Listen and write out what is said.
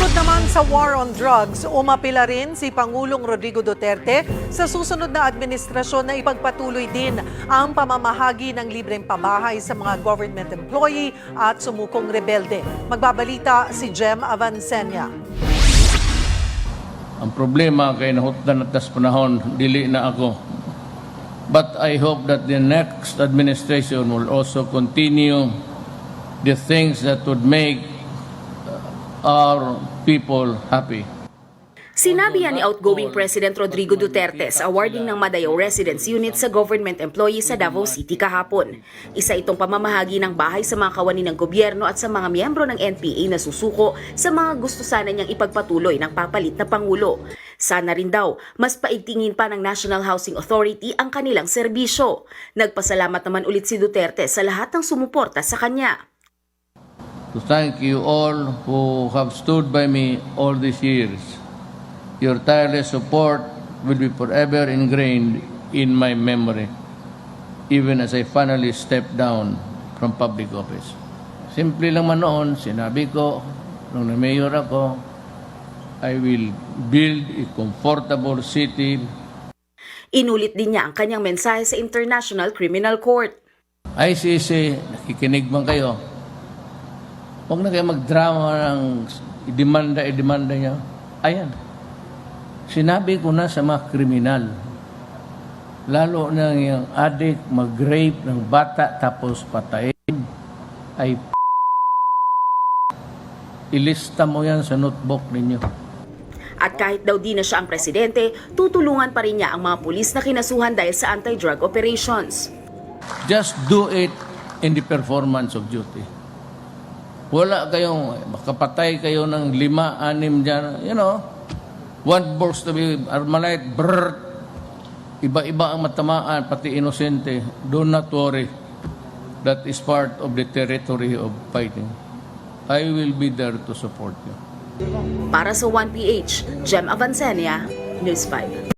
Bukod naman sa war on drugs, umapila rin si Pangulong Rodrigo Duterte sa susunod na administrasyon na ipagpatuloy din ang pamamahagi ng libreng pabahay sa mga government employee at sumukong rebelde. Magbabalita si Jem Avancenia. Ang problema kay nahutdan at panahon, dili na ako. But I hope that the next administration will also continue the things that would make our people happy. Sinabi yan ni outgoing President Rodrigo Duterte sa awarding ng Madayaw Residence Unit sa government employee sa Davao City kahapon. Isa itong pamamahagi ng bahay sa mga kawani ng gobyerno at sa mga miyembro ng NPA na susuko sa mga gusto sana niyang ipagpatuloy ng papalit na Pangulo. Sana rin daw, mas paigtingin pa ng National Housing Authority ang kanilang serbisyo. Nagpasalamat naman ulit si Duterte sa lahat ng sumuporta sa kanya. To thank you all who have stood by me all these years. Your tireless support will be forever ingrained in my memory, even as I finally step down from public office. Simple lang man noon, sinabi ko, nung na-mayor ako, I will build a comfortable city. Inulit din niya ang kanyang mensahe sa International Criminal Court. ICC, nakikinig man kayo. Huwag na kayo magdrama ng idemanda, idemanda niya. Ayan. Sinabi ko na sa mga kriminal, lalo na yung adik mag-rape ng bata tapos patayin, ay p- ilista mo yan sa notebook ninyo. At kahit daw di na siya ang presidente, tutulungan pa rin niya ang mga pulis na kinasuhan dahil sa anti-drug operations. Just do it in the performance of duty. Wala kayong, makapatay kayo ng lima, anim dyan, you know, one box to be armalite, brrr, iba-iba ang matamaan, pati inosente. Do not worry. That is part of the territory of fighting. I will be there to support you. Para sa 1PH, Jem Avancenia, News 5.